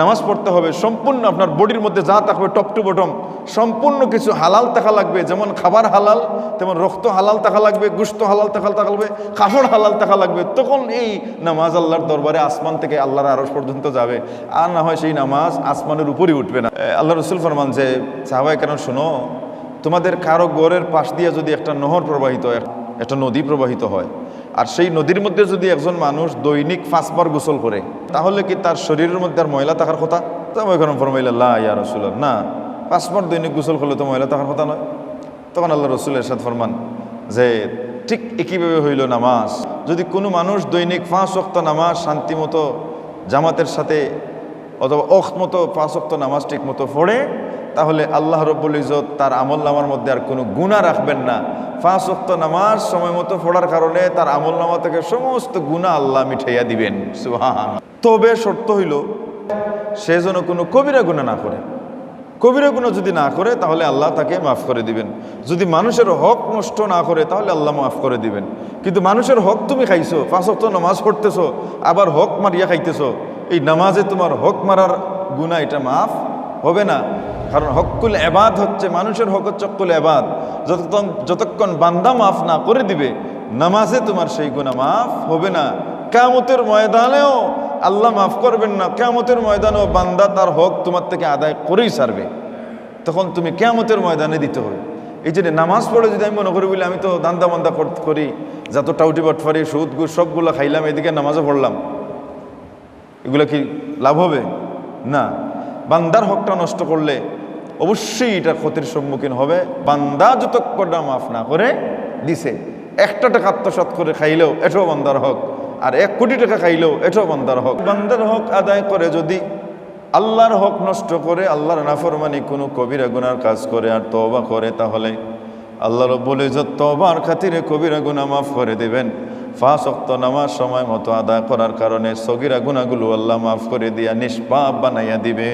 নামাজ পড়তে হবে সম্পূর্ণ আপনার বডির মধ্যে যা থাকবে টপ টু বটম সম্পূর্ণ কিছু হালাল থাকা লাগবে যেমন খাবার হালাল তেমন রক্ত হালাল থাকা লাগবে গুস্ত হালাল থাকা লাগবে কাপড় হালাল থাকা লাগবে তখন এই নামাজ আল্লাহর দরবারে আসমান থেকে আল্লাহর আরস পর্যন্ত যাবে। আর না হয় সেই নামাজ আসমানের উপরই উঠবে না। আল্লাহ রসুল ফরমান যে সাহাবাই কেন শোনো তোমাদের কারও গড়ের পাশ দিয়ে যদি একটা নহর প্রবাহিত হয়, একটা নদী প্রবাহিত হয় আর সেই নদীর মধ্যে যদি একজন মানুষ দৈনিক পাঁচবার গোসল করে, তাহলে কি তার শরীরের মধ্যে আর ময়লা থাকার কথা? তবে ওখানে ফরমাইল্লাহ ইয়া রসুল না পাঁচবার দৈনিক গোসল করলে তো ময়লা থাকার কথা নয়। তখন আল্লাহ রসুলের সাথ ফরমান যে, ঠিক একইভাবে হইল নামাজ। যদি কোনো মানুষ দৈনিক পাঁচ অক্ত নামাজ শান্তি মতো জামাতের সাথে অথবা অক্ত মতো পাঁচ অক্ত নামাজ ঠিক মতো পড়ে তাহলে আল্লাহ রব্বুল ইজত তার আমল নামার মধ্যে আর কোনো গুণা রাখবেন না। অক্ত নামাজ সময় মতো পড়ার কারণে তার আমল নামা থেকে সমস্ত গুণা আল্লাহ মিঠাইয়া দিবেন। তবে শর্ত হইল, সে যেন কোনো কবিরা গুণা না করে। কবিরা গুণা যদি না করে, তাহলে আল্লাহ তাকে মাফ করে দিবেন। যদি মানুষের হক নষ্ট না করে, তাহলে আল্লাহ মাফ করে দিবেন। কিন্তু মানুষের হক তুমি খাইছো অক্ত নামাজ পড়তেছো, আবার হক মারিয়া খাইতেছো, এই নামাজে তোমার হক মারার গুণা এটা মাফ হবে না। কারণ হকুল এবাদ হচ্ছে, মানুষের হক হচ্ছে হকুল এবাদ। যতক্ষণ যতক্ষণ বান্দা মাফ না করে দিবে, নামাজে তোমার সেই গুণা মাফ হবে না। কেমতের ময়দানেও আল্লাহ মাফ করবেন না। কেমতের ময়দানেও বান্দা তার হক তোমার থেকে আদায় করেই সারবে তখন তুমি কেমতের ময়দানে দিতে হবে। এই জন্য নামাজ পড়ে যদি আমি মনে করি, বলি, আমি তো দান্দা মান্দা কর- করি যত টাউটি বাটফারি, সুদ গুড় সবগুলো খাইলাম, এদিকে নামাজও পড়লাম। এগুলো কি লাভ হবে? না। বান্দার হকটা নষ্ট করলে অবশ্যই এটা ক্ষতির সম্মুখীন হবে। বান্দা যতক্ষণ না মাফ না করে দিছে। একটা টাকা আত্মসাত করে খাইলেও এটাও বান্দার হক। আর এক কোটি টাকা খাইলেও এটাও বান্দার হক। বান্দার হক আদায় করে যদি আল্লাহর হক নষ্ট করে, আল্লাহর নাফরমানি কোনো কবিরা গুনার কাজ করে আর তবা করে, তাহলে আল্লাহ রব্বুল ইজ্জত তবার খাতিরে কবিরা গুনাহ মাফ করে দিবেন। ফাঁস অক্ত নামাজ সময় মতো আদায় করার কারণে সগিরা গুনাহগুলো আল্লাহ মাফ করে দিয়া নিষ্পাপ বানাইয়া দিবে।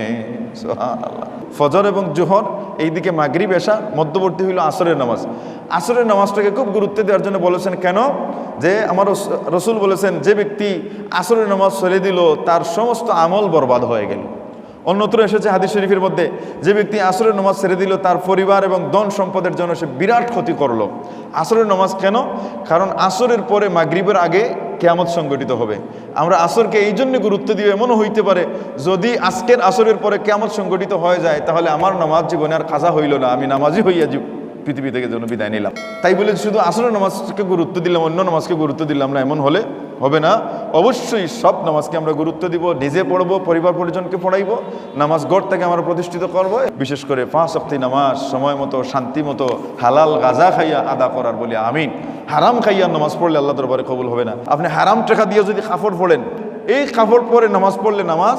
সুবহানাল্লাহ। ফজর এবং জোহর, এইদিকে মাগরিব, এশা, মধ্যবর্তী হইল আসরের নামাজ। আসরের নামাজটাকে খুব গুরুত্ব দেওয়ার জন্য বলেছেন কেন? যে আমার রসুল বলেছেন, যে ব্যক্তি আসরের নামাজ ছেড়ে দিল, তার সমস্ত আমল বরবাদ হয়ে গেল। অন্যত্র এসেছে হাদিস শরীফের মধ্যে, যে ব্যক্তি আসরের নামাজ ছেড়ে দিল, তার পরিবার এবং ধন সম্পদের জন্য সে বিরাট ক্ষতি করল। আসরের নামাজ কেন? কারণ আসরের পরে মাগরিবের আগে কেয়ামত সংগঠিত হবে। আমরা আসরকে এই জন্য গুরুত্ব দিয়ে এমনও হইতে পারে, যদি আজকের আসরের পরে কেয়ামত সংগঠিত হয়ে যায়, তাহলে আমার নামাজ জীবনে আর খাজা হইল না, আমি নামাজই হইয়া জীব পৃথিবী থেকে যেন বিদায় নিলাম। তাই বলে শুধু আসরের নামাজকে গুরুত্ব দিলাম, অন্য নামাজকে গুরুত্ব দিলাম না, এমন হলে হবে না। অবশ্যই সব নামাজকে আমরা গুরুত্ব দিব, নিজে পড়ব, পরিবার পরিজনকে পড়াইবো, নামাজ গড় থেকে আমরা প্রতিষ্ঠিত করব। বিশেষ করে পাঁচ সপ্তাহ নামাজ, সময় মতো, শান্তি মতো, হালাল গাজা খাইয়া আদা করার বলে আমিন। হারাম খাইয়া নামাজ পড়লে আল্লাহ দরবারে কবুল হবে না। আপনি হারাম টাকা দিয়ে যদি কাপড় পড়েন, এই কাপড় পরে নামাজ পড়লে নামাজ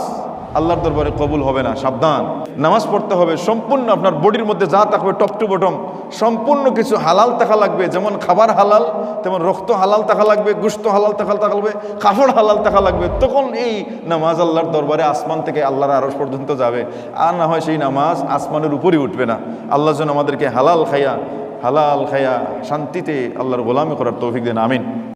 আল্লাহর দরবারে কবুল হবে না, সাবধান। নামাজ পড়তে হবে, সম্পূর্ণ আপনার বডির মধ্যে যা থাকবে টপ টু বটম সম্পূর্ণ কিছু হালাল থাকা লাগবে, যেমন খাবার হালাল, তেমন রক্ত হালাল থাকা লাগবে, গুস্ত হালাল থাকা থাকা লাগবে কাপড় হালাল থাকা লাগবে, তখন এই নামাজ আল্লাহর দরবারে আসমান থেকে আল্লাহর আরস পর্যন্ত যাবে। আর না হয় সেই নামাজ আসমানের উপরই উঠবে না। আল্লাহ যেন আমাদেরকে হালাল খাইয়া হালাল খাইয়া শান্তিতে আল্লাহর গোলামি করার তৌফিক দেন, আমিন।